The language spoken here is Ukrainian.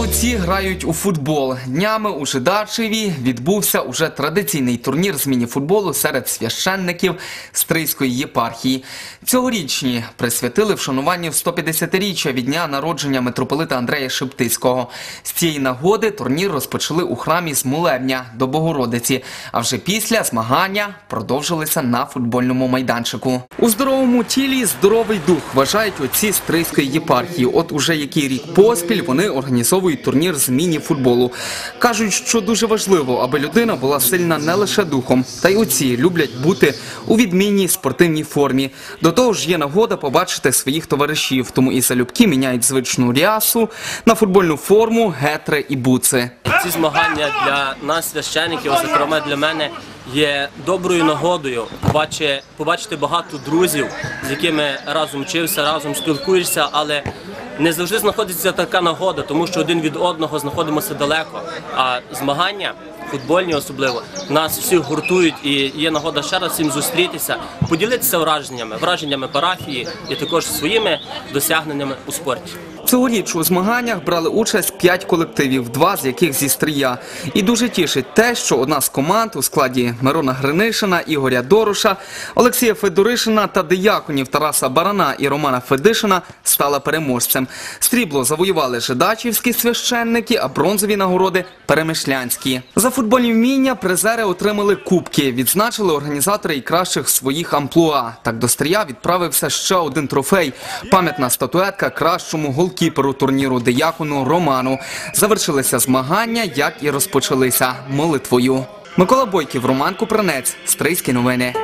отці грають у футбол. Днями у Жидачеві відбувся уже традиційний турнір з міні-футболу серед священників Стрийської єпархії. Цьогорічні присвятили вшануванню 150-річчя від дня народження митрополита Андрея Шептицького. З цієї нагоди турнір розпочали у храмі з молебня до Богородиці. А вже після змагання продовжилися на футбольному майданчику. У здоровому тілі здоровий дух вважають отці Стрийської єпархії. От уже який рік поспіль вони організовують турнір з міні-футболу. Кажуть, що дуже важливо, аби людина була сильна не лише духом, та й отці люблять бути у відмінній спортивній формі. До того ж, є нагода побачити своїх товаришів, тому і залюбки міняють звичну рясу на футбольну форму, гетри і буци. Ці змагання для нас, священиків, зокрема для мене, є доброю нагодою побачити багато друзів, з якими разом вчився, разом спілкуєшся, але не завжди знаходиться така нагода, тому що один від одного знаходимося далеко. А змагання. Футбольні особливо нас всіх гуртують і є нагода ще раз всім зустрітися, поділитися враженнями, враженнями парафії і також своїми досягненнями у спорті. Цьогоріч у змаганнях брали участь п'ять колективів, два з яких зі Стрия. І дуже тішить те, що одна з команд у складі Мирона Гринишина, Ігоря Доруша, Олексія Федоришина та дияконів Тараса Барана і Романа Федишина стала переможцем. Стрібло завоювали жидачівські священники, а бронзові нагороди перемишлянські. За футбольні вміння призери отримали кубки. Відзначили організатори і кращих своїх амплуа. Так до Стрия відправився ще один трофей. Пам'ятна статуетка кращому голкіперу турніру Деякону Роману. Завершилися змагання, як і розпочалися молитвою. Микола Бойків, Роман Купранець, Стрийські новини.